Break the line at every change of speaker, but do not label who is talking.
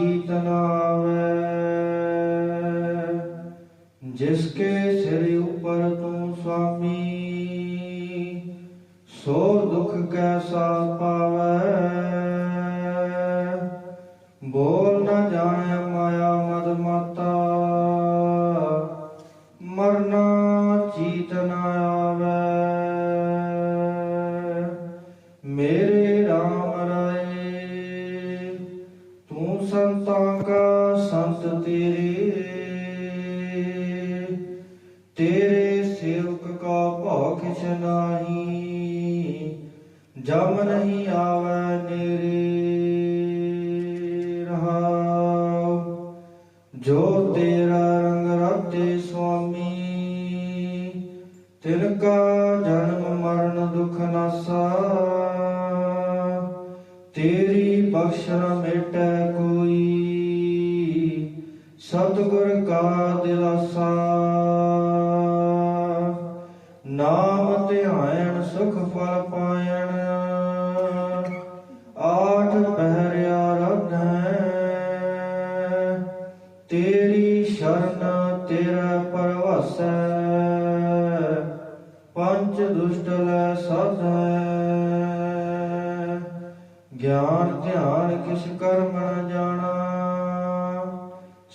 ਮਰਨਾ ਚੀਤ ਨ ਆਵੈ ਜਿਸ ਕੇ ਸਿਰ ਉਪਰ ਤੂੰ ਸੁਆਮੀ, ਸੋ ਦੁਖ ਕੈਸਾ ਪਾਵੈ। ਬੋਲ ਨਾ ਜਾਣੈ ਮਾਇਆ ਮਦ ਮਾਤਾ, ਮਰਨਾ ਚੀਤ ਸੰਤ ਤੇਰੇ ਤੇਰੇ ਸੇਵਕ ਕਾ ਭਉ ਕਿਛ ਨਾਹੀ, ਜਮ ਨਹੀਂ ਆਵੈ ਨੇਰੇ ਰਹਾਉ। ਜੋ ਤੇਰਾ ਰੰਗ ਰਾਤੇ ਸੁਆਮੀ ਤਿਨ ਕਾ ਜਨਮ ਮਰਨ ਦੁਖ ਨਾਸਾ। ਤੇਰੀ ਬਖਸ਼ਣ ਮਿਟੈ ਕੋਈ ਸਤਿਗੁਰ ਕਾ ਦਿਲਾਸਾ। ਨਾਮ ਧਿਆਇਣ ਸੁਖ ਫਲ ਪਾਇਣ। ਆਠ ਪਹਿਰ ਆਰਾਧੈ ਤੇਰੀ ਸ਼ਰਨ ਤੇਰਾ ਪਰਵਾਸੈ। ਪੰਜ ਦੁਸ਼ਟ ਲੈ ਸਾਧੈ। ਗਿਆਨ ਧਿਆਨ ਕਿਸ ਕਰਮ ਨ ਜਾਣਾ।